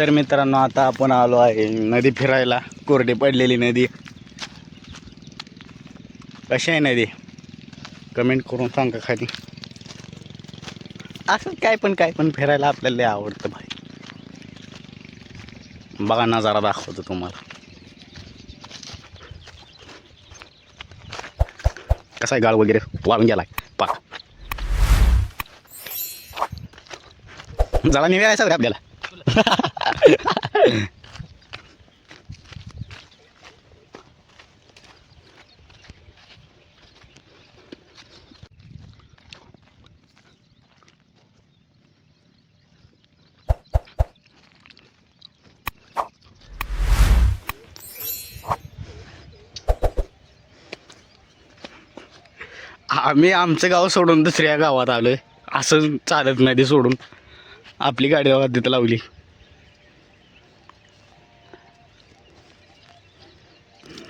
तर मित्रांनो आता आपण आलो आहे नदी फिरायला. कोरडी पडलेली नदी. कशी आहे नदी? कमेंट करून सांगा खाली. असं काय पण काय पण फिरायला आपल्याला आवडतं भाई बघा नजारा दाखवतो तुम्हाला. कसा आहे गाळ वगैरे? वाळून गेलाय. पाक झाला निवेळ आपल्याला? आम्ही आमचं गाव सोडून दुसऱ्या गावात आलोय. असं चालत नाही ते सोडून. आपली गाडी गावात तिथं लावली.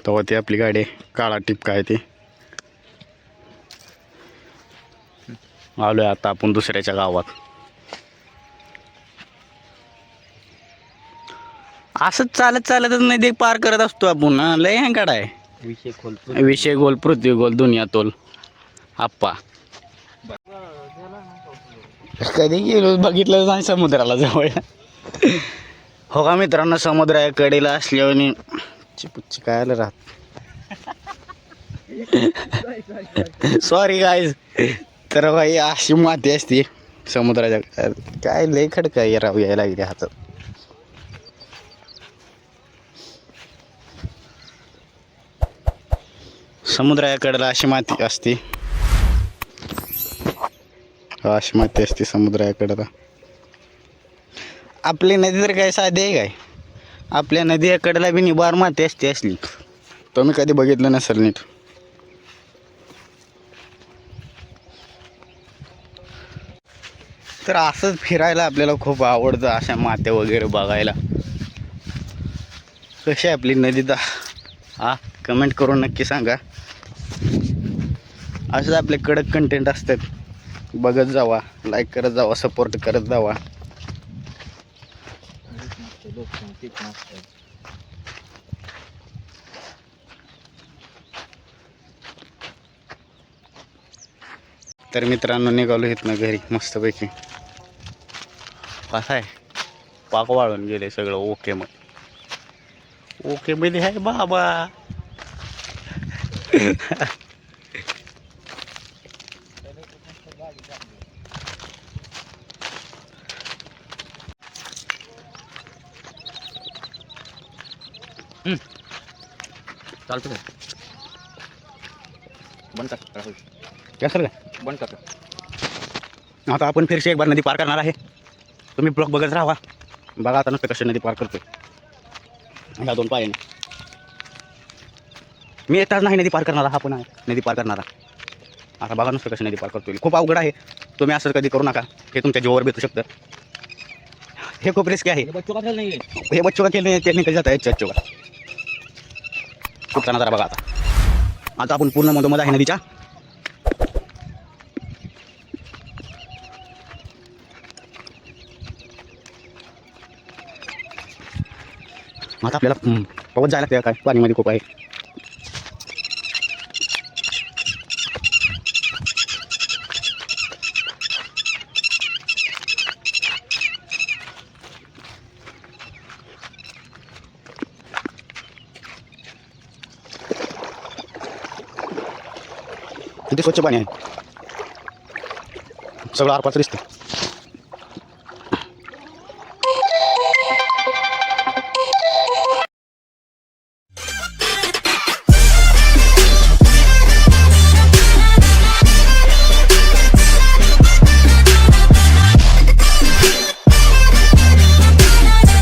तेव्हा ती आपली गाडी. काळा टिपका आहे ती. आलोय आता आपण दुसऱ्याच्या गावात. असंच चालत चालतच नाही ते पार करत असतो आपण. लय हँगाड आहे. विषय खोलतो विषय गोल पृथ्वी गोल दुनिया तोल. आप्पा. कधी गेलो बघितलं नाही समुद्राला जवळ. हो का मित्रांनो समुद्र आहे कडेला असल्याने पुच्ची काय आलं राहत. सॉरी गाईज तर भाई अशी माती असते. समुद्राच्या काय लय खडका राव यायला लागली हातात समुद्राकडला अशी माती असते. अशी माती असते समुद्राकडला. आपली नदी तर काय साधी आहे काय? आपल्या नदीकडला बी निबार माती असते असली. तुम्ही कधी बघितलं नसेल नीट? तर असंच फिरायला आपल्याला खूप आवडतं अशा मात्या वगैरे बघायला. कशी आहे आपली नदी तर हा कमेंट करून नक्की सांगा. असंच आपले कडक कंटेंट असतात. बघत जावा लाईक करत जावा सपोर्ट करत जावा. तर मित्रांनो निघालो इथनं घरी मस्तपैकी. कसं आहे? पाक वाळून गेले सगळं ओके मग ओके मध्ये आहे बाबा. चालतं का? बंद कर राहुल. कसं काय बंद कर. आता आपण फिरशी एक बार नदी पार करणार आहे. तुम्ही ब्लॉग बघत राहा. बघा आता नुसतं कशी नदी पार करतोय. ह्या दोन पायाने. मी एकटाच नाही नदी पार करणारा हा पण आहे. नदी पार करणारा. आता बघा नुसतं कशी नदी पार करतोय. खूप अवघड आहे. तुम्ही असं कधी करू नका. हे तुमच्या जीवावर बेतू शकतं. हे खूप रिस्क आहे. हे बच्चों का खेळ नाही हे बच्चो का केले त्यांनी कधी जाता. याच्या का? खूप नजारा जरा बघा आता. आता आपण पूर्ण मधोमध आहे नदीच्या. आता आपल्याला पवत जायला लागते काय? पाणीमध्ये खूप आहे. किती स्वच्छ पाणी आहे? सगळं आरपाचं दिसतं